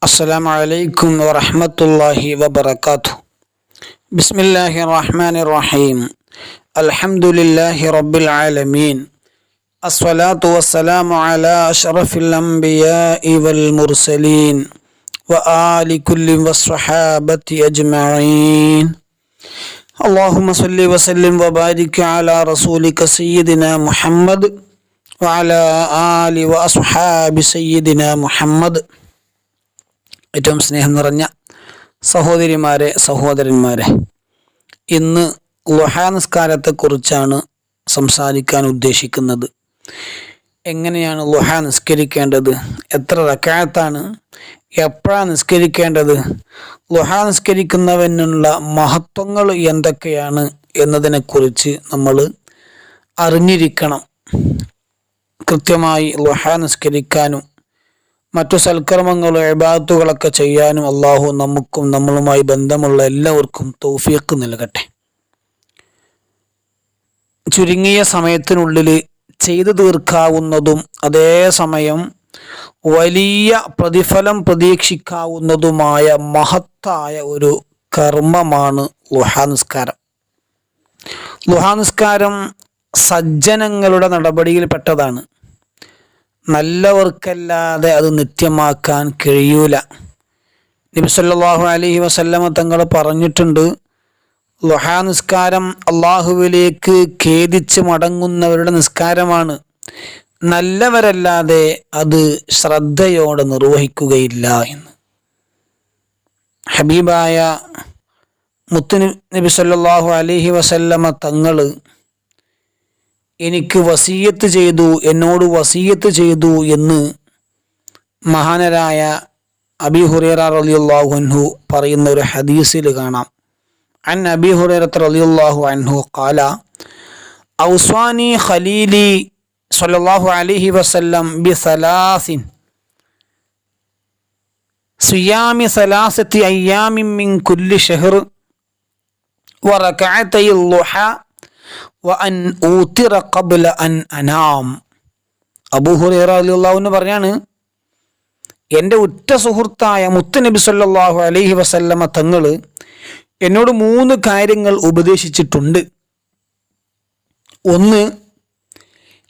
السلام عليكم ورحمة الله وبركاته. بسم الله الرحمن الرحيم. الحمد لله رب العالمين. الصلاة والسلام على أشرف الأنبياء والمرسلين وآل كل والصحابة أجمعين. اللهم صل وسلم وبارك على رسولك سيدنا محمد وعلى آل وأصحاب سيدنا محمد. ഏറ്റവും സ്നേഹം നിറഞ്ഞ സഹോദരിമാരെ സഹോദരന്മാരെ ഇന്ന് ലുഹാ നിസ്കാരത്തെക്കുറിച്ചാണ് സംസാരിക്കാൻ ഉദ്ദേശിക്കുന്നത്. എങ്ങനെയാണ് ലുഹാ നിസ്കരിക്കേണ്ടത്? എത്ര റക്കായത്താണ്? എപ്പോഴാണ് നിസ്കരിക്കേണ്ടത്? ലുഹാ നിസ്കരിക്കുന്നവനുള്ള മഹത്വങ്ങൾ എന്തൊക്കെയാണ് എന്നതിനെക്കുറിച്ച് നമ്മൾ അറിഞ്ഞിരിക്കണം. കൃത്യമായി ലുഹാ നിസ്കരിക്കാനും മറ്റു സൽക്കർമ്മങ്ങളും എബാത്തുകളൊക്കെ ചെയ്യാനും അള്ളാഹു നമുക്കും നമ്മളുമായി ബന്ധമുള്ള എല്ലാവർക്കും തൗഫീഖ് നൽകട്ടെ. ചുരുങ്ങിയ സമയത്തിനുള്ളിൽ ചെയ്തു തീർക്കാവുന്നതും അതേസമയം വലിയ പ്രതിഫലം പ്രതീക്ഷിക്കാവുന്നതുമായ മഹത്തായ ഒരു കർമ്മമാണ് ലുഹാനിസ്കാരം ലുഹാനിസ്കാരം സജ്ജനങ്ങളുടെ നടപടിയിൽപ്പെട്ടതാണ്. നല്ലവർക്കല്ലാതെ അത് നിത്യമാക്കാൻ കഴിയൂല. നബിസല്ലാഹു അലഹി വസല്ലമ തങ്ങൾ പറഞ്ഞിട്ടുണ്ട് ലുഹാ നിസ്കാരം അള്ളാഹുവിലേക്ക് ഖേദിച്ച് മടങ്ങുന്നവരുടെ നിസ്കാരമാണ്. നല്ലവരല്ലാതെ അത് ശ്രദ്ധയോടെ നിർവഹിക്കുകയില്ല എന്ന്. ഹബീബായ മുത്തു നബി സല്ലാഹു അലഹി വസല്ലമ തങ്ങൾ എനിക്ക് വസീയത്ത് ചെയ്തു എന്നോട് വസീയത്ത് ചെയ്തു എന്ന് മഹാനരായ അബി ഹുറേറ റലിയുല്ലാഹു അൻഹു പറയുന്ന ഒരു ഹദീസിൽ കാണാം. അൻ അബി ഹുറേറത്ത് റലിയുല്ലാഹു അൻഹു കാല ഔസ്വാനി ഖലീലി സല്ലാഹു അലിഹി വസല്ലം ബി സലാസിൻ സുയാമി സലാസത്തി അയ്യാമിൻ മിൻ കുല്ലി ഷെഹർ വറക്കഅത്തൈ ളുഹാ വ പറഞ്ഞാണ് ഊത്തിറ എന്റെ ഉറ്റ സുഹൃത്തായ മുത്തുനബി സല്ലാഹു അലൈഹി വസല്ലമ തങ്ങൾ എന്നോട് മൂന്ന് കാര്യങ്ങൾ ഉപദേശിച്ചിട്ടുണ്ട്. ഒന്ന്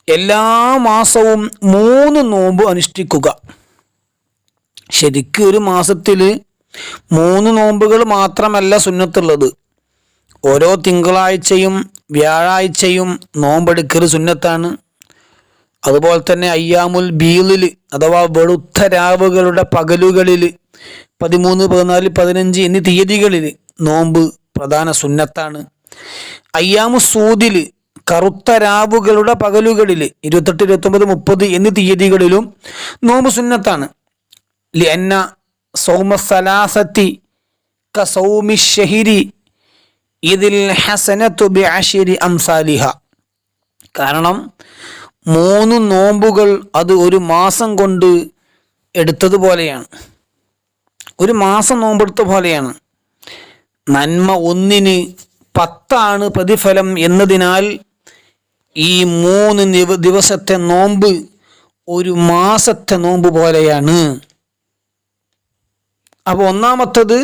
എല്ലാ മാസവും മൂന്ന് നോമ്പ് അനുഷ്ഠിക്കുക. ശരിക്കും ഒരു മാസത്തിൽ മൂന്ന് നോമ്പുകൾ മാത്രമല്ല സുന്നത്തുള്ളത്. ഓരോ തിങ്കളാഴ്ചയും വ്യാഴാഴ്ചയും നോമ്പെടുക്കൽ സുന്നത്താണ്. അതുപോലെ തന്നെ അയ്യാമുൽ ബീലിൽ അഥവാ വെളുത്ത രാവുകളുടെ പകലുകളിൽ പതിമൂന്ന് പതിനാല് പതിനഞ്ച് എന്നീ തീയതികളിൽ നോമ്പ് പ്രധാന സുന്നത്താണ്. അയ്യാമു സൂദിൽ കറുത്ത രാവുകളുടെ പകലുകളിൽ ഇരുപത്തെട്ട് ഇരുപത്തൊമ്പത് മുപ്പത് എന്നീ തീയതികളിലും നോമ്പ് സുന്നത്താണ്. എന്ന സൗമസലാസത്തി ക സൗമി ഷഹിരി ഇതിൽ ഹസനത്തു ബി അഷിരി അംസാലിഹ. കാരണം മൂന്ന് നോമ്പുകൾ അത് ഒരു മാസം കൊണ്ട് എടുത്തതുപോലെയാണ് ഒരു മാസം നോമ്പെടുത്ത പോലെയാണ്. നന്മ ഒന്നിന് പത്താണ് പ്രതിഫലം എന്നതിനാൽ ഈ മൂന്ന് ദിവസത്തെ നോമ്പ് ഒരു മാസത്തെ നോമ്പ് പോലെയാണ്. അപ്പോൾ ഒന്നാമത്തത്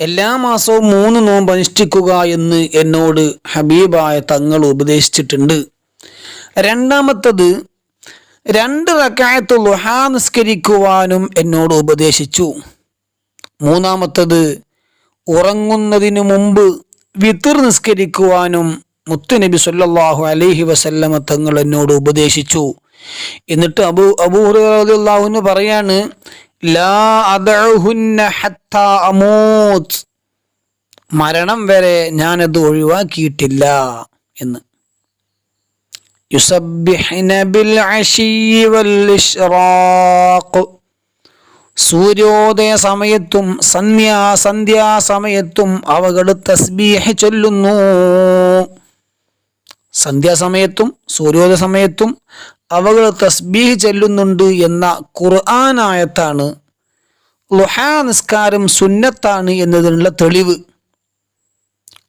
എല്ലാ മാസവും മൂന്ന് നോമ്പ് അനുഷ്ഠിക്കുക എന്ന് എന്നോട് ഹബീബായ തങ്ങൾ ഉപദേശിച്ചിട്ടുണ്ട്. രണ്ടാമത്തത് രണ്ട് റക്കായത്ത് ലുഹാ നിസ്കരിക്കുവാനും എന്നോട് ഉപദേശിച്ചു. മൂന്നാമത്തത് ഉറങ്ങുന്നതിനു മുമ്പ് വിത്തിർ നിസ്കരിക്കുവാനും മുത്തുനബി സല്ലാഹു അലൈഹി വസല്ലമ തങ്ങൾ എന്നോട് ഉപദേശിച്ചു. എന്നിട്ട് അബു അബൂഹുറാഹുന്ന് പറയാണ് മരണം വരെ ഞാനത് ഒഴിവാക്കിയിട്ടില്ല എന്ന്. സൂര്യോദയ സമയത്തും സന്ധ്യാ സന്ധ്യാസമയത്തും അവകൾ തസ്ബീഹ ചൊല്ലുന്നു. സന്ധ്യാസമയത്തും സൂര്യോദയ സമയത്തും അവകൾ തസ്ബീഹ് ചെല്ലുന്നുണ്ട് എന്ന ഖുർആനായത്താണ്. ലുഹാ നിസ്കാരം സുന്നത്താണ് എന്നതിനുള്ള തെളിവ്.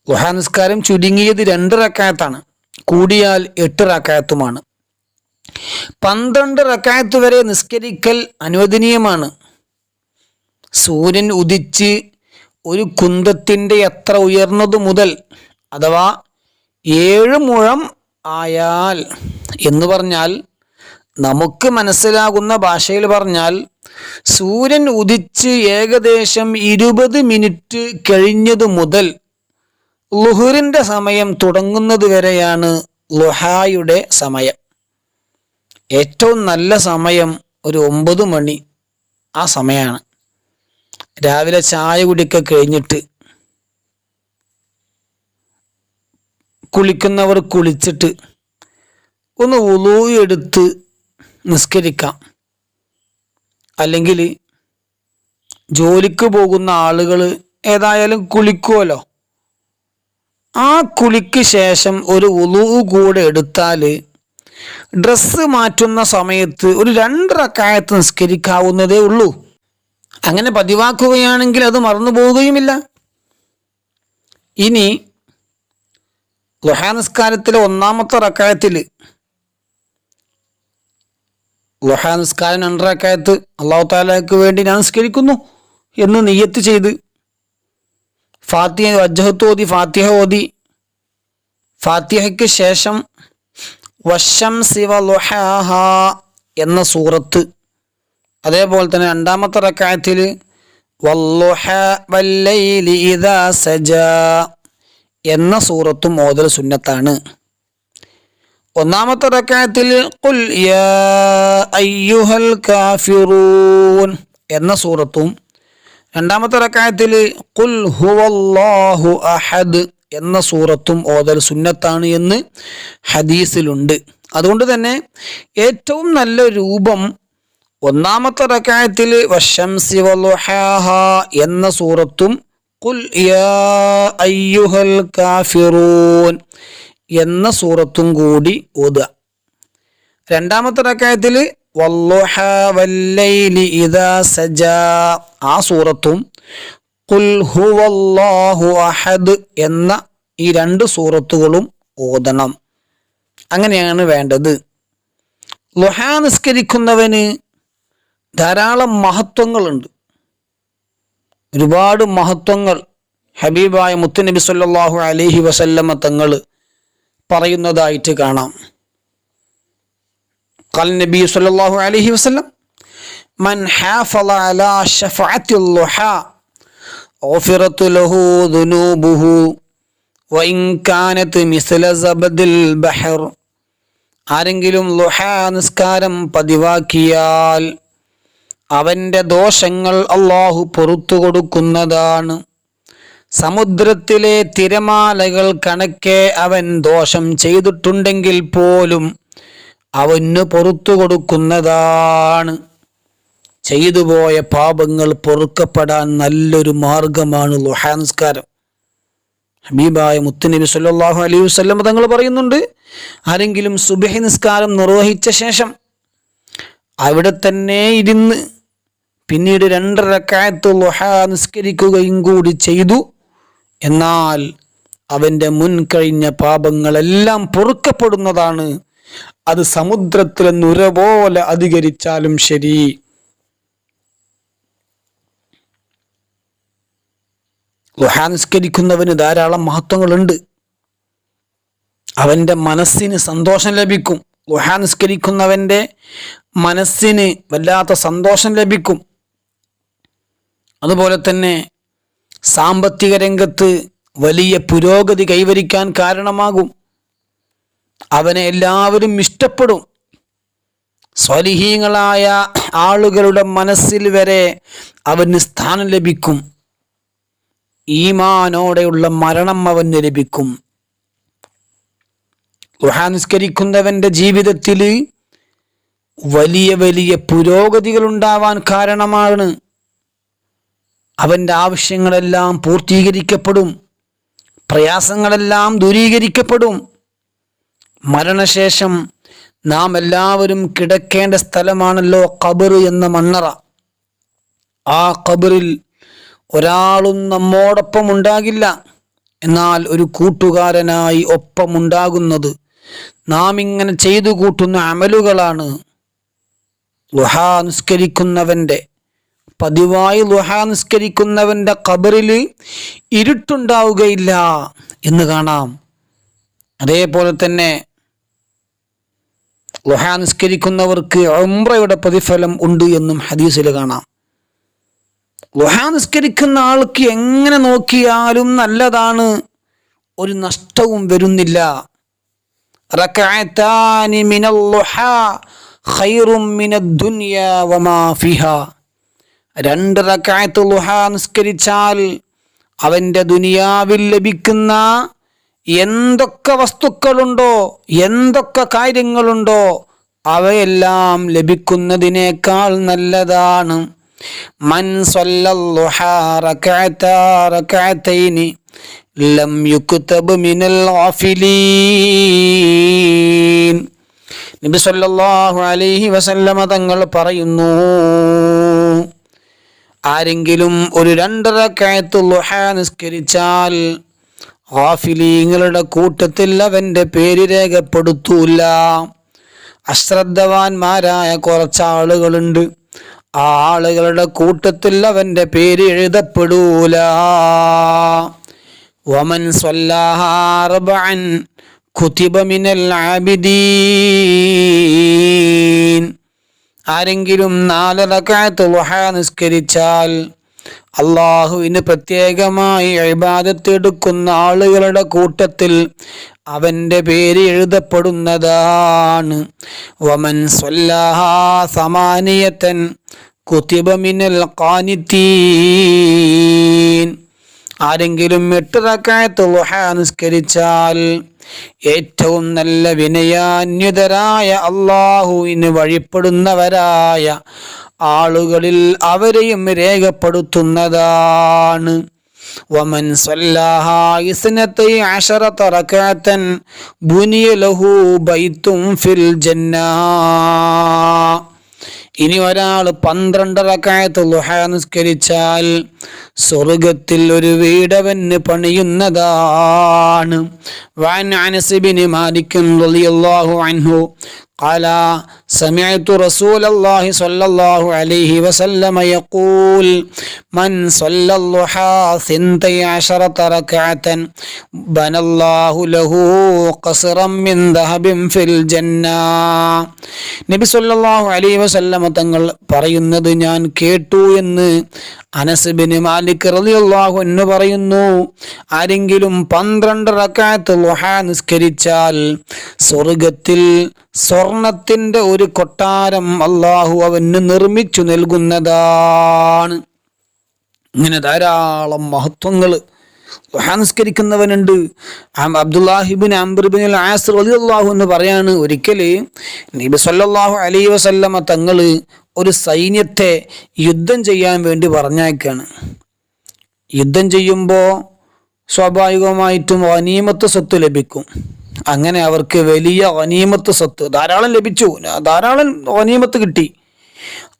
ലുഹാ നിസ്കാരം ചുരുങ്ങിയത് രണ്ട് റക്കായത്താണ്. കൂടിയാൽ എട്ട് റക്കായത്തുമാണ്. പന്ത്രണ്ട് റക്കായത്ത് വരെ നിസ്കരിക്കൽ അനുവദനീയമാണ്. സൂര്യൻ ഉദിച്ച് ഒരു കുന്തത്തിന്റെ എത്ര ഉയർന്നതു മുതൽ അഥവാ ഏഴ് മുഴം ആയാൽ എന്ന് പറഞ്ഞാൽ നമുക്ക് മനസ്സിലാകുന്ന ഭാഷയിൽ പറഞ്ഞാൽ സൂര്യൻ ഉദിച്ച് ഏകദേശം ഇരുപത് മിനിറ്റ് കഴിഞ്ഞതു മുതൽ ലുഹുറിന്റെ സമയം തുടങ്ങുന്നത് വരെയാണ് ലുഹായുടെ സമയം. ഏറ്റവും നല്ല സമയം ഒരു ഒമ്പത് മണി ആ സമയമാണ്. രാവിലെ ചായ കുടിക്ക കഴിഞ്ഞിട്ട് കുളിക്കുന്നവർ കുളിച്ചിട്ട് ഒന്ന് ഉളൂ എടുത്ത് നിസ്കരിക്കാം. അല്ലെങ്കിൽ ജോലിക്ക് പോകുന്ന ആളുകൾ ഏതായാലും കുളിക്കുമല്ലോ ആ കുളിക്ക് ശേഷം ഒരു ഉളൂ കൂടെ എടുത്താൽ ഡ്രസ്സ് മാറ്റുന്ന സമയത്ത് ഒരു രണ്ട് റക്കായത്ത് നിസ്കരിക്കാവുന്നതേ ഉള്ളൂ. അങ്ങനെ പതിവാക്കുകയാണെങ്കിൽ അത് മറന്നു പോവുകയുമില്ല ഇനി ലുഹാനിസ്കാരത്തിലെ ഒന്നാമത്തെ റക്കായത്തിൽ ലുഹാനിസ്കാരം രണ്ടറക്കായത്ത് അള്ളാഹു താലാക്ക് വേണ്ടി ഞാൻ നിസ്കരിക്കുന്നു എന്ന് നെയ്യത്ത് ചെയ്ത് ഫാത്തിഹ അജഹത്ത് ഓതി ഫാത്തിഹ ഓതി. ഫാത്തിഹയ്ക്ക് ശേഷം വശം ശിവ ലുഹാഹ എന്ന സൂറത്ത്. അതേപോലെ തന്നെ രണ്ടാമത്തെ റക്കായത്തിൽ വല്ലുഹ വല്ലൈലി ഇദാ സജ. എന്ന സൂറത്തും ഓതൽ സുന്നത്താണ്. ഒന്നാമത്തെ റക്കായത്തിൽ യാ അയ്യുഹൽ കാഫിറൂൻ എന്ന സൂറത്തും രണ്ടാമത്തെ റക്കായത്തിൽ ഖുൽ ഹുവല്ലാഹു അഹദ് എന്ന സൂറത്തും ഓതൽ സുന്നത്താണ് എന്ന് ഹദീസിലുണ്ട്. അതുകൊണ്ട് തന്നെ ഏറ്റവും നല്ല രൂപം ഒന്നാമത്തെ റക്കായത്തിൽ വശംസി എന്ന സൂറത്തും യാ അയ്യുഹൽ കാഫിറൂൻ എന്ന സൂറത്തും കൂടി ഓതുക. രണ്ടാമത്തെ റക്കായത്തിൽ വല്ലുഹ വല്ലൈലി ഇദാ സജ. ആ സൂറത്തും ഖുൽ ഹുവല്ലാഹു അഹദ് എന്ന ഈ രണ്ട് സൂറത്തുകളും ഓതണം. അങ്ങനെയാണ് വേണ്ടത്. ലുഹ നിസ്കരിക്കുന്നവന് ധാരാളം മഹത്വങ്ങളുണ്ട്. ഒരുപാട് മഹത്വങ്ങൾ ഹബീബായ മുത്തുനബി സല്ലല്ലാഹു അലൈഹി വസല്ലമ തങ്ങൾ പറയുന്നതായിട്ട് കാണാം قال النبي صلى الله عليه وسلم من حافظ على شفعة اللحى غفرت له ذنوبه وإن كانت مثل زبد البحر ആരെങ്കിലും ലുഹ നിസ്കാരം പതിവാക്കിയാൽ അവന്റെ ദോഷങ്ങൾ അള്ളാഹു പുറത്തു കൊടുക്കുന്നതാണ് സമുദ്രത്തിലെ തിരമാലകൾ കണക്കെ അവൻ ദോഷം ചെയ്തിട്ടുണ്ടെങ്കിൽ പോലും അവന് പുറത്തു കൊടുക്കുന്നതാണ് ചെയ്തുപോയ പാപങ്ങൾ പൊറുക്കപ്പെടാൻ നല്ലൊരു മാർഗമാണ് ലുഹാൻസ്കാരം ഹബീബായ മുത്തുനബി സല്ലാഹു അലൈഹി വസല്ലം തങ്ങൾ പറയുന്നുണ്ട് ആരെങ്കിലും സുബഹി നിസ്കാരം നിർവഹിച്ച ശേഷം അവിടെ തന്നെ ഇരുന്ന് പിന്നീട് രണ്ടര രണ്ടരക്കായത്ത് ലൊഹ നിസ്കരിക്കുകയും കൂടി ചെയ്തു. എന്നാൽ അവന്റെ മുൻ കഴിഞ്ഞ പാപങ്ങളെല്ലാം പൊറുക്കപ്പെടുന്നതാണ്. അത് സമുദ്രത്തിലെ നുര പോലെ അധികരിച്ചാലും ശരി. ലുഹ നിസ്കരിക്കുന്നവന് ധാരാളം മഹത്വങ്ങളുണ്ട്. അവന്റെ മനസ്സിന് സന്തോഷം ലഭിക്കും. ലുഹ നിസ്കരിക്കുന്നവന്റെ മനസ്സിന് വല്ലാത്ത സന്തോഷം ലഭിക്കും. അതുപോലെ തന്നെ സാമ്പത്തിക രംഗത്ത് വലിയ പുരോഗതി കൈവരിക്കാൻ കാരണമാകും. അവനെ എല്ലാവരും ഇഷ്ടപ്പെടും. സ്വലിഹീങ്ങളായ ആളുകളുടെ മനസ്സിൽ വരെ അവന് സ്ഥാനം ലഭിക്കും. ഈമാനോടെയുള്ള മരണം അവന് ലഭിക്കും. ദുഹാ നിസ്കരിക്കുന്നവന്റെ ജീവിതത്തിൽ വലിയ വലിയ പുരോഗതികൾ ഉണ്ടാവാൻ കാരണമാണ് അവന്റെ ആവശ്യങ്ങളെല്ലാം പൂർത്തീകരിക്കപ്പെടും. പ്രയാസങ്ങളെല്ലാം ദൂരീകരിക്കപ്പെടും. മരണശേഷം നാം എല്ലാവരും കിടക്കേണ്ട സ്ഥലമാണല്ലോ കബർ എന്ന മണ്ണറ. ആ കബറിൽ ഒരാളും നമ്മോടൊപ്പം ഉണ്ടാകില്ല. എന്നാൽ ഒരു കൂട്ടുകാരനായി ഒപ്പമുണ്ടാകുന്നത് നാം ഇങ്ങനെ ചെയ്തു കൂട്ടുന്ന അമലുകളാണ്. ലുഹാ നിസ്കരിക്കുന്നവന്റെ പതിവായി ലുഹ നിസ്കരിക്കുന്നവന്റെ കബറിൽ ഇരുട്ടുണ്ടാവുകയില്ല എന്ന് കാണാം. അതേപോലെ തന്നെ ലുഹ നിസ്കരിക്കുന്നവർക്ക് ഉംറയുടെ പ്രതിഫലം ഉണ്ട് എന്നും ഹദീസിൽ കാണാം. ലുഹ നിസ്കരിക്കുന്ന ആൾക്ക് എങ്ങനെ നോക്കിയാലും നല്ലതാണ് ഒരു നഷ്ടവും വരുന്നില്ല. റക്അതാനി മിനൽ ലുഹ ഖൈറും മിനദ് ദുനിയ വമാ ഫിഹാ. രണ്ട് റക്കായത്ത് ലുഹ നിസ്കരിച്ചാൽ അവന്റെ ദുനിയാവിൽ ലഭിക്കുന്ന എന്തൊക്കെ വസ്തുക്കളുണ്ടോ എന്തൊക്കെ കാര്യങ്ങളുണ്ടോ അവയെല്ലാം ലഭിക്കുന്നതിനേക്കാൾ നല്ലതാണ്. മൻ ലം മിനൽ നബി സല്ലല്ലാഹു അലൈഹി വസല്ലമ തങ്ങൾ പറയുന്നു ആരെങ്കിലും ഒരു രണ്ടര കയത്ത് ലുഹ നിസ്കരിച്ചാൽ ഹാഫിലീങ്ങളുടെ കൂട്ടത്തിൽ അവന്റെ പേര് രേഖപ്പെടുത്തൂല അശ്രദ്ധവാന്മാരായ കുറച്ചാളുകളുണ്ട്. ആ ആളുകളുടെ കൂട്ടത്തിൽ അവന്റെ പേര് എഴുതപ്പെടൂല. വമൻ കുതിബ മിനൽ ആബിദീൻ. ആരെങ്കിലും നാലരക്കാലത്ത് ലുഹ നിസ്കരിച്ചാൽ അള്ളാഹുവിന് പ്രത്യേകമായി അഴിബാദത്തെടുക്കുന്ന ആളുകളുടെ കൂട്ടത്തിൽ അവന്റെ പേര് എഴുതപ്പെടുന്നതാണ്. വമൻ സമാനിയത്തൻ കുത്തിബമിനൽ കാനിത്തീൻ ആരെങ്കിലും എട്ട് റക്കായത്ത് നിസ്കരിച്ചാൽ ഏറ്റവും നല്ല വിനയാന്യുതരായ അള്ളാഹുവിന് വഴിപ്പെടുന്നവരായ ആളുകളിൽ അവരെയും രേഖപ്പെടുത്തുന്നതാണ്. സ്വല്ലാഹാ ഇസ്നത്തൈ عشرة ركعة ബുനിയ ലഹു بيت ഫിൽ ജന്നാ. ഇനി ഒരാൾ പന്ത്രണ്ട് റക്കായത്ത് ലുഹ നിസ്കരിച്ചാൽ സ്വർഗത്തിൽ ഒരു വീടവന് പണിയുന്നതാണ്. റളിയല്ലാഹു അൻഹു قال سمعت رسول الله صلى الله عليه وسلم يقول من صلى الضحى ثنتي عشرة ركعة بنى الله له قصرا من ذهب في الجنة നബി സല്ലല്ലാഹു അലൈഹി വസല്ലമ തങ്ങൾ പറയുന്നത് ഞാൻ കേട്ടു എന്ന് അനസ് ബിൻ മാലിക് റളിയല്ലാഹു അൻഹു പറയുന്നു ആരെങ്കിലും പന്ത്രണ്ട് റക്അത്ത് ലുഹ നിസ്കരിച്ചാൽ സ്വർഗത്തിൽ സ്വർണത്തിന്റെ ഒരു കൊട്ടാരം അള്ളാഹു അവന് നിർമ്മിച്ചു നൽകുന്നതാണ്. ഇങ്ങനെ ധാരാളം മഹത്വങ്ങൾ നിസ്കരിക്കുന്നവനുണ്ട് അബ്ദുല്ലാഹിബിൻ അംബർബിൻ ആസർ അലിയുള്ളാഹു എന്ന് പറയാണ് ഒരിക്കൽ നബി സല്ലാഹു അലൈഹി വസല്ലമ തങ്ങൾ ഒരു സൈന്യത്തെ യുദ്ധം ചെയ്യാൻ വേണ്ടി പറഞ്ഞേക്കാണ് യുദ്ധം ചെയ്യുമ്പോൾ സ്വാഭാവികമായിട്ടും അനീമത്ത് സ്വത്ത് ലഭിക്കും. അങ്ങനെ അവർക്ക് വലിയ അനീമത്ത് സ്വത്ത് ധാരാളം ലഭിച്ചു. ധാരാളം അനീമത്ത് കിട്ടി.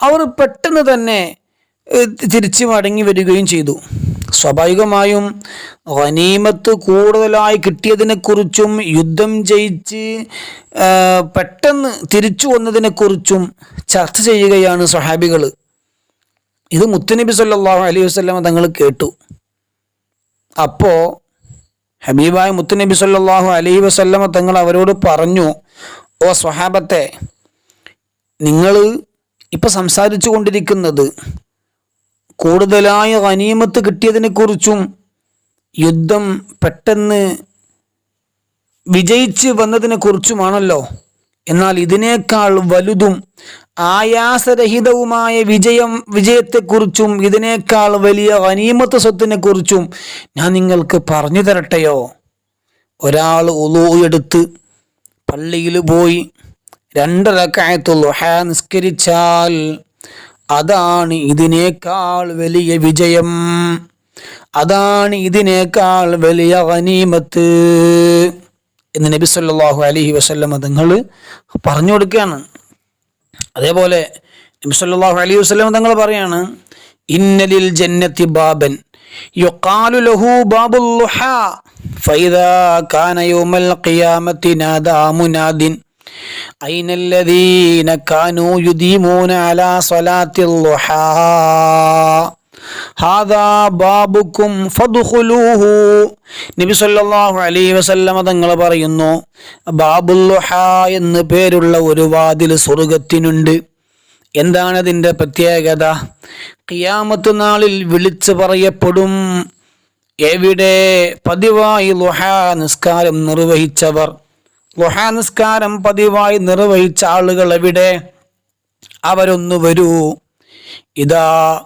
അവർ പെട്ടെന്ന് തന്നെ തിരിച്ചു മടങ്ങി വരികയും ചെയ്തു. സ്വാഭാവികമായും ഖനീമത്ത് കൂടുതലായി കിട്ടിയതിനെക്കുറിച്ചും യുദ്ധം ജയിച്ച് പെട്ടെന്ന് തിരിച്ചു വന്നതിനെക്കുറിച്ചും ചർച്ച ചെയ്യുകയാണ് സഹാബികൾ ഇത് മുത്തനബി സല്ലാഹു അലൈഹി വസ്ലമ തങ്ങൾ കേട്ടു. അപ്പോൾ ഹബീബായ മുത്തനബി സല്ലാഹു അലൈഹി വസല്ലമ തങ്ങൾ അവരോട് പറഞ്ഞു ഓ സ്വഹാബത്തെ നിങ്ങൾ ഇപ്പം സംസാരിച്ചു കൊണ്ടിരിക്കുന്നത് കൂടുതലായ അനീമത്ത് കിട്ടിയതിനെക്കുറിച്ചും യുദ്ധം പെട്ടെന്ന് വിജയിച്ച് വന്നതിനെക്കുറിച്ചുമാണല്ലോ. എന്നാൽ ഇതിനേക്കാൾ വലുതും ആയാസരഹിതവുമായ വിജയം വിജയത്തെക്കുറിച്ചും ഇതിനേക്കാൾ വലിയ അനീമത്ത് സ്വത്തിനെക്കുറിച്ചും ഞാൻ നിങ്ങൾക്ക് പറഞ്ഞു തരട്ടെയോ? ഒരാൾ ഉളുവെടുത്ത് പള്ളിയിൽ പോയി രണ്ടരക്കായത്തുള്ളൂ ഹാ നിസ്കരിച്ചാൽ അതാണ് ഇതിനേക്കാൾ വലിയ വിജയം. അതാണ് ഇതിനേക്കാൾ വലിയ അനീമത്ത് എന്ന് നബി സല്ലാഹു അലഹി വസ്ല്ലം തങ്ങൾ പറഞ്ഞു കൊടുക്കുകയാണ്. അതേപോലെ നബി സല്ലാഹു അലൈഹി വസ്ലം തങ്ങൾ പറയാണ് ഇന്നലിൽ ജന്നത്തി ബാബൻ ലഹു ബാബുൽ ഫൈദാ കാന യൗമൽ ഖിയാമത്തി നാദാ മുനാദിൻ الذين كانوا യുദീമൂന അലാ സ്വലാത്തിൽ ളുഹാ ഹാദാ ബാബുക്കും ഫദ്ഖുലൂഹു. നബി സല്ലല്ലാഹു അലൈഹി വസല്ലമ തങ്ങൾ പറയുന്നു ബാബുൽ ളുഹാ എന്ന് പേരുള്ള ഒരു വാതിൽ സ്വർഗത്തിനുണ്ട്. എന്താണ് അതിന്റെ പ്രത്യേകത? ഖിയാമത്ത് നാളിൽ വിളിച്ചു പറയപ്പെടും എവിടെ പതിവായി ലുഹാ നിസ്കാരം നിർവഹിച്ചവർ. ലുഹാ നിസ്കാരം പതിവായി നിർവഹിച്ച ആളുകൾ എവിടെ? അവരൊന്നു വരൂ. ഇതാ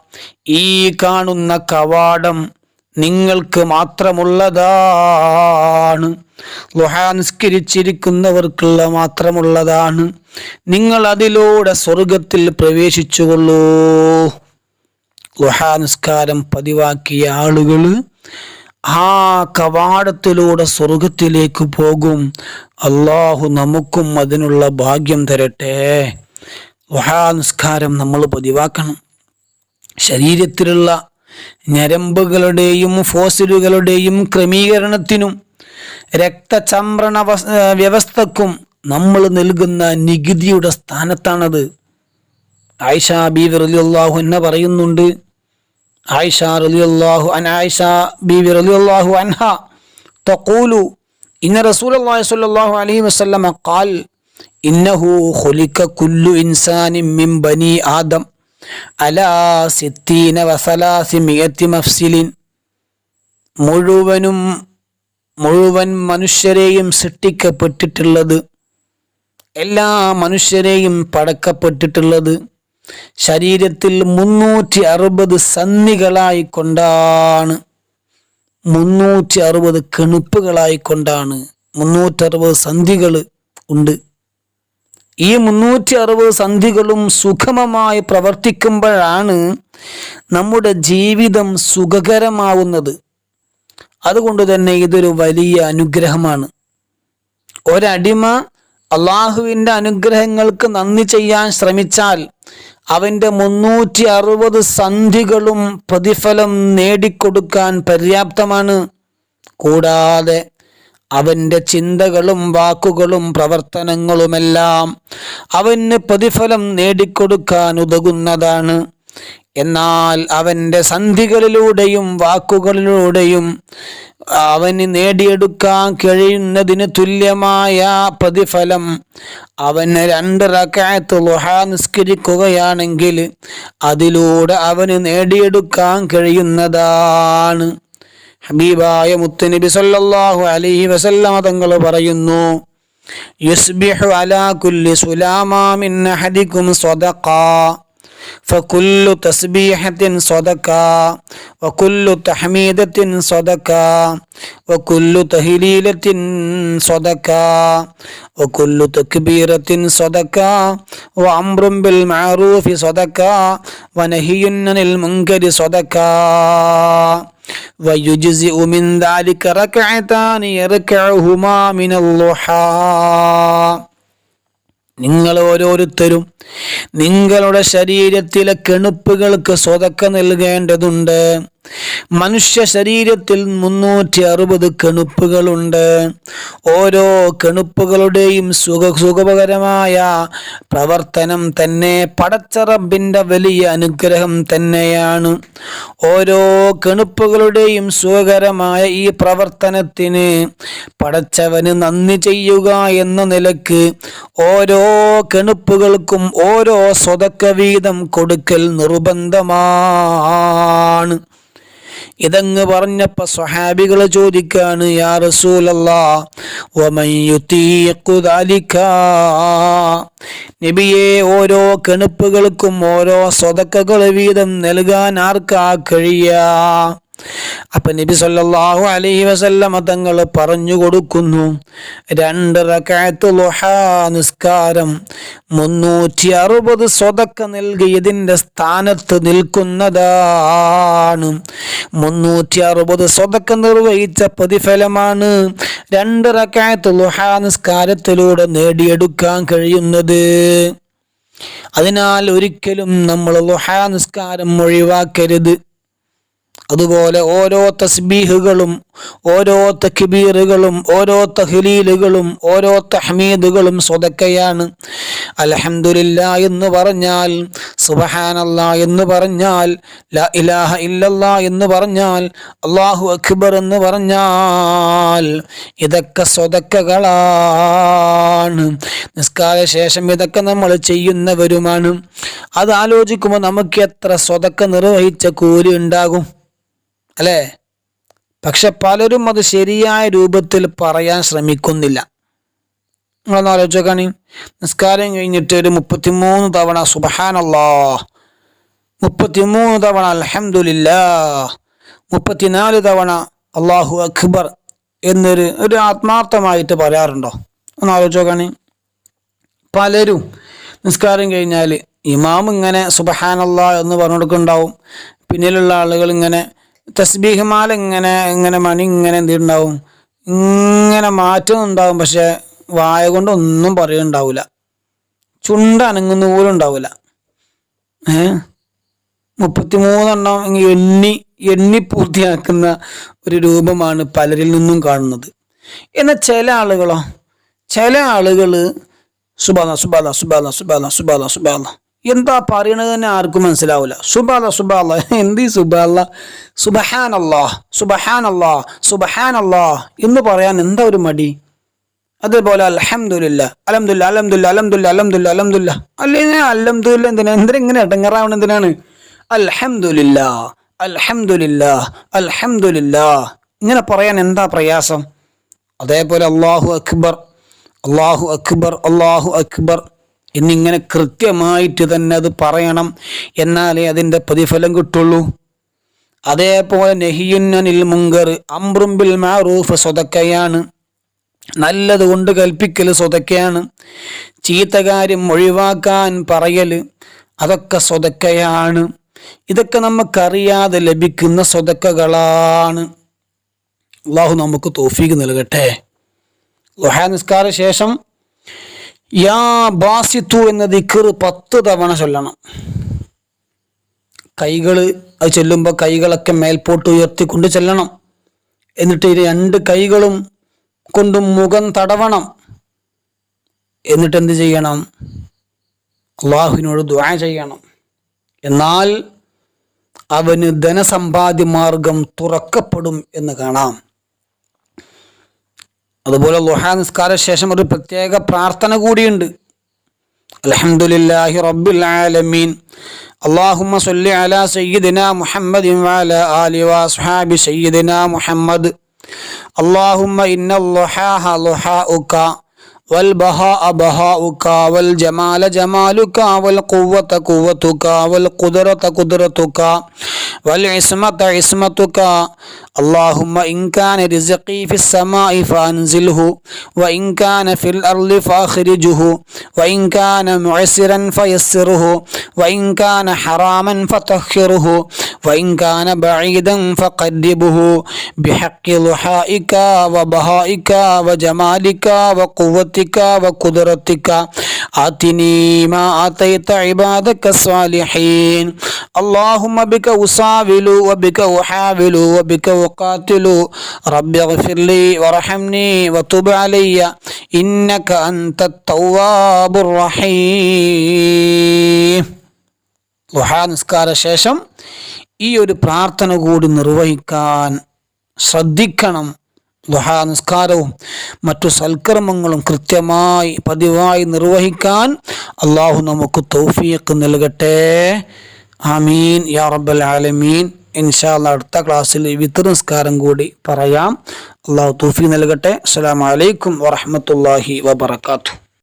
ഈ കാണുന്ന കവാടം നിങ്ങൾക്ക് മാത്രമുള്ളതാണ്. നിസ്കരിച്ചിരിക്കുന്നവർക്കുള്ള മാത്രമുള്ളതാണ്. നിങ്ങൾ അതിലൂടെ സ്വർഗത്തിൽ പ്രവേശിച്ചുകൊള്ളൂ. നിസ്കാരം പതിവാക്കിയ ആളുകൾ ആ കവാടത്തിലൂടെ സ്വർഗത്തിലേക്ക് പോകും. അള്ളാഹു നമുക്കും അതിനുള്ള ഭാഗ്യം തരട്ടെ. വഹാനിസ്കാരം നമ്മൾ പതിവാക്കണം. ശരീരത്തിലുള്ള ഞരമ്പുകളുടെയും ഫോസിലുകളുടെയും ക്രമീകരണത്തിനും രക്തചംഭരണ വ്യവസ്ഥക്കും നമ്മൾ നൽകുന്ന നികുതിയുടെ സ്ഥാനത്താണത്. ആയിഷ റലിയല്ലാഹു എന്നെ പറയുന്നുണ്ട് ആയിഷ റലിയല്ലാഹു അൻ ആയിഷ ബീവി റലിയല്ലാഹു അൻഹ തഖൂലു ഇന്ന റസൂലുള്ളാഹി സ്വല്ലല്ലാഹു അലൈഹി വസല്ലമ ഖാൽ ഇന്നഹു ഖുലിക കുല്ലു ഇൻസാനിൻ മിൻ ബനി ആദം അലാ സിത്തീന വസലാസി മിയത്തി മഫ്സിലിൻ മുഴുവനും മുഴുവൻ മനുഷ്യരെയും സൃഷ്ടിക്കപ്പെട്ടിട്ടുള്ളത് എല്ലാ മനുഷ്യരെയും പടക്കപ്പെട്ടിട്ടുള്ളത് ശരീരത്തിൽ മുന്നൂറ്റി അറുപത് സന്നികളായി കൊണ്ടാണ് മുന്നൂറ്റി അറുപത് കെണുപ്പുകളായി കൊണ്ടാണ് മുന്നൂറ്ററുപത് സന്ധികൾ ഉണ്ട്. ഈ മുന്നൂറ്റി അറുപത് സന്ധികളും സുഖമമായി പ്രവർത്തിക്കുമ്പോഴാണ് നമ്മുടെ ജീവിതം സുഖകരമാവുന്നത്. അതുകൊണ്ട് തന്നെ ഇതൊരു വലിയ അനുഗ്രഹമാണ്. ഒരടിമ അള്ളാഹുവിന്റെ അനുഗ്രഹങ്ങൾക്ക് നന്ദി ചെയ്യാൻ ശ്രമിച്ചാൽ അവന്റെ മുന്നൂറ്റി അറുപത് സന്ധികളും പ്രതിഫലം നേടിക്കൊടുക്കാൻ പര്യാപ്തമാണ്. കൂടാതെ അവന്റെ ചിന്തകളും വാക്കുകളും പ്രവർത്തനങ്ങളുമെല്ലാം അവന് പ്രതിഫലം നേടിക്കൊടുക്കാൻ ഉതകുന്നതാണ്. എന്നാൽ അവന്റെ സന്ധികളിലൂടെയും വാക്കുകളിലൂടെയും അവന് നേടിയെടുക്കാൻ കഴിയുന്നതിന് തുല്യമായ പ്രതിഫലം അവന് രണ്ട് റക്കായത്ത് ലുഹ നിസ്കരിക്കുകയാണെങ്കിൽ അതിലൂടെ അവന് നേടിയെടുക്കാൻ കഴിയുന്നതാണ്. ഹബീബായ മുത്തുനബി സല്ലാഹു അലൈഹി വസല്ലമ തങ്ങൾ പറയുന്നു യുസ്ബിഹു അലാ കുല്ലി സുലാമാ മിൻ സ്വദഖ. فكل تسبيحة صدقة وكل تحميدة صدقة وكل تهليلة صدقة وكل تكبيرة صدقة وأمر بالمعروف صدقة ونهي عن المنكر صدقة. ويجزئ من ذلك ركعتان يركعهما من الضحى. നിങ്ങൾ ഓരോരുത്തരും നിങ്ങളുടെ ശരീരത്തിലെ കെണുപ്പുകൾക്ക് സ്വതക്ക നൽകേണ്ടതുണ്ട്. മനുഷ്യ ശരീരത്തിൽ മുന്നൂറ്റി അറുപത് കെണുപ്പുകളുണ്ട്. ഓരോ കെണുപ്പുകളുടെയും സുഖ സുഖപകരമായ പ്രവർത്തനം തന്നെ പടച്ചറബിന്റെ വലിയ അനുഗ്രഹം തന്നെയാണ്. ഓരോ കെണുപ്പുകളുടെയും സുഖകരമായ ഈ പ്രവർത്തനത്തിന് പടച്ചവന് നന്ദി ചെയ്യുക എന്ന നിലയ്ക്ക് ഓരോ കെണുപ്പുകൾക്കും ഓരോ സ്വതക്ക വീതം കൊടുക്കൽ നിർബന്ധമാണ്. ഇതങ്ങ് പറഞ്ഞപ്പോ സ്വഹാബികൾ ചോദിക്കാണ് യാ റസൂലല്ലാ നബിയെ ഓരോ കെണുപ്പുകൾക്കും ഓരോ സ്വതക്കകൾ വീതം നൽകാൻ ആർക്കാ കഴിയാ? അപ്പൊ നബി സല്ലാഹു അലൈഹി വസല്ലമ തങ്ങൾ പറഞ്ഞു കൊടുക്കുന്നു രണ്ട് റക്കാത്ത് ളുഹാ നിസ്കാരം മുന്നൂറ്റി അറുപത് സ്വതക്ക നൽകിയതിന്റെ സ്ഥാനത്ത് നിൽക്കുന്നതാണ്. മുന്നൂറ്റി അറുപത് സ്വതക്ക നിർവഹിച്ച പ്രതിഫലമാണ് രണ്ട് റക്കാത്ത് ളുഹാ നിസ്കാരത്തിലൂടെ നേടിയെടുക്കാൻ കഴിയുന്നത്. അതിനാൽ ഒരിക്കലും നമ്മൾ ളുഹാ നിസ്കാരം ഒഴിവാക്കരുത്. അതുപോലെ ഓരോ തസ്ബീഹുകളും ഓരോ തക്ബീറുകളും ഓരോ തഹ്ലീലുകളും ഓരോ തഹ്മീദുകളും സ്വതക്കയാണ്. അലഹമുല്ല എന്ന് പറഞ്ഞാൽ സുബഹാനല്ല എന്ന് പറഞ്ഞാൽ ല ഇലാഹ ഇല്ലല്ല എന്ന് പറഞ്ഞാൽ അള്ളാഹു അക്ബർ എന്ന് പറഞ്ഞാൽ ഇതൊക്കെ സ്വതക്കകളാണ്. നിസ്കാര ശേഷം ഇതൊക്കെ നമ്മൾ ചെയ്യുന്നവരുമാണ്. അത് ആലോചിക്കുമ്പോൾ നമുക്ക് എത്ര സ്വതക്ക നിർവഹിച്ച കൂലി ഉണ്ടാകും? അല്ലേ? പക്ഷെ പലരും അത് ശരിയായ രൂപത്തിൽ പറയാൻ ശ്രമിക്കുന്നില്ല. നിങ്ങളൊന്ന് ആലോചിച്ചോക്കാണി. നിസ്കാരം കഴിഞ്ഞിട്ട് ഒരു മുപ്പത്തിമൂന്ന് തവണ സുബഹാനല്ലാ മുപ്പത്തിമൂന്ന് തവണ അലഹമുല്ല മുപ്പത്തിനാല് തവണ അള്ളാഹു അക്ബർ എന്നൊരു ഒരു ആത്മാർത്ഥമായിട്ട് പറയാറുണ്ടോ? ഒന്ന് ആലോചിച്ചോക്കാണി. പലരും നിസ്കാരം കഴിഞ്ഞാൽ ഇമാം ഇങ്ങനെ സുബഹാനല്ലാ എന്ന് പറഞ്ഞു കൊടുക്കുന്നുണ്ടാവും. പിന്നിലുള്ള ആളുകൾ ഇങ്ങനെ തസ്ബീഹ്മാല ഇങ്ങനെ ഇങ്ങനെ മണി ഇങ്ങനെ എന്തുണ്ടാവും ഇങ്ങനെ മാറ്റം ഉണ്ടാവും പക്ഷെ വായ കൊണ്ട് ഒന്നും പറയുന്നുണ്ടാവില്ല ചുണ്ട അനങ്ങുന്ന പോലും ഉണ്ടാവില്ല ഏ? മുപ്പത്തിമൂന്നെണ്ണം എണ്ണി എണ്ണി പൂർത്തിയാക്കുന്ന ഒരു രൂപമാണ് പലരിൽ നിന്നും കാണുന്നത്. എന്നാൽ ചില ആളുകളോ ചില ആളുകൾ സുബാല സുബാല സുബാല സുബാല സുബാല സുബാല എന്താ പറയണത് തന്നെ ആർക്കും മനസ്സിലാവില്ല സുബാല സുബാല എന്ത് സുബാല സുബഹാൻ അല്ലാ സുബഹാൻ അല്ലാ സുബഹാൻ അല്ലാ എന്ന് പറയാൻ എന്താ ഒരു മടി? അതേപോലെ അലഹമുല്ല അലഹമുല്ല അലഹമുല്ല അലഹമുല്ല അലഹമുല്ല അലഹമുല്ല അല്ലെങ്കിൽ അലഹമുല്ല എന്തിനാ? എന്തിനാ ഇങ്ങനെ ഇടങ്ങറാവണം എന്തിനാണ്? അലഹമുല്ല അലഹമുല്ല അലഹമുല്ല ഇങ്ങനെ പറയാൻ എന്താ പ്രയാസം? അതേപോലെ അള്ളാഹു അക്ബർ അള്ളാഹു അക്ബർ അള്ളാഹു അക്ബർ. എന്നിങ്ങനെ കൃത്യമായിട്ട് തന്നെ അത് പറയണം എന്നാലേ അതിന്റെ പ്രതിഫലം കിട്ടുള്ളൂ. അതേപോലെ നെഹിയുന്നനിൽ മുങ്കർ അമ്രുംബിൽ മാറൂഫ് സ്വതക്കയാണ്. നല്ലത് കൊണ്ട് കൽപ്പിക്കൽ സ്വതക്കയാണ്. ചീത്ത കാര്യം ഒഴിവാക്കാൻ പറയൽ അതൊക്കെ സ്വതക്കയാണ്. ഇതൊക്കെ നമുക്കറിയാതെ ലഭിക്കുന്ന സ്വതക്കകളാണ്. അള്ളാഹു നമുക്ക് തോഫീക്ക് നൽകട്ടെ. ലുഹാ നിസ്കാര ശേഷം യാ ബാസിത്തു എന്ന ദിക്കർ പത്ത് തവണ ചൊല്ലണം. കൈകൾ അത് ചെല്ലുമ്പോൾ കൈകളൊക്കെ മേൽപോട്ട് ഉയർത്തിക്കൊണ്ട് ചെല്ലണം. എന്നിട്ട് ഈ രണ്ട് കൈകളും കൊണ്ടും മുഖം തടവണം. എന്നിട്ട് എന്ത് ചെയ്യണം? അള്ളാഹുവിനോട് ദ്വാ ചെയ്യണം. എന്നാൽ അവന് ധനസമ്പാദ്യ മാർഗം തുറക്കപ്പെടും എന്ന് കാണാം. അതുപോലെ ലുഹ നിസ്കാര ശേഷം ഒരു പ്രത്യേക പ്രാർത്ഥന കൂടിയുണ്ട്. അലഹമുല്ലാഹി റബ്ബുൽ ആലമീൻ. അള്ളാഹുമ്മ സൊല്ലി അല സയ്യിദിന മുഹമ്മദ് വാല ആലി വാസ്ഹാബി സയ്യിദിന മുഹമ്മദ്. അള്ളാഹുമ്മ ഇന്ന ലുഹാ ലുഹാ ഉക്ക والبهاء بهاؤك والجمال جمالك والقوة قوتك والقدرة قدرتك والعصمة عصمتك. اللهم إن كان رزقي في السماء فأنزله وإن كان في الأرض فأخرجه وإن كان معسرا فيسره وإن كان حراما فطهره وإن كان بعيدا فقربه. بحق ضحائك وبهائك وجمالك وقوتك وقدرتك آتني ما آتيت عبادك الصالحين اللهم بك أساول وبك أحاول وبك وقاتلوا رب اغفر لي وارحمني وتب علي إنك أنت التواب الرحيم ലുഹാ നിസ്കാര ശേഷം ഈ ഒരു പ്രാർത്ഥന കൂടി നിർവഹിക്കാൻ ശ്രദ്ധിക്കണം ലുഹാ നിസ്കാരവും മറ്റു സൽക്കർമ്മങ്ങളും കൃത്യമായി പതിവായി നിർവഹിക്കാൻ അള്ളാഹു നമുക്ക് തൗഫീഖ് നൽകട്ടെ. ആമീൻ. യാ റബ്ബൽ ആലമീൻ. ഇൻഷാല്ല അടുത്ത ക്ലാസ്സിൽ വിത്ത് നിസ്കാരം കൂടി പറയാം. അള്ളാഹു തൂഫി നൽകട്ടെ. അസ്സാം വലൈക്കും വറഹമത്തല്ലാഹി വബർക്കാത്തു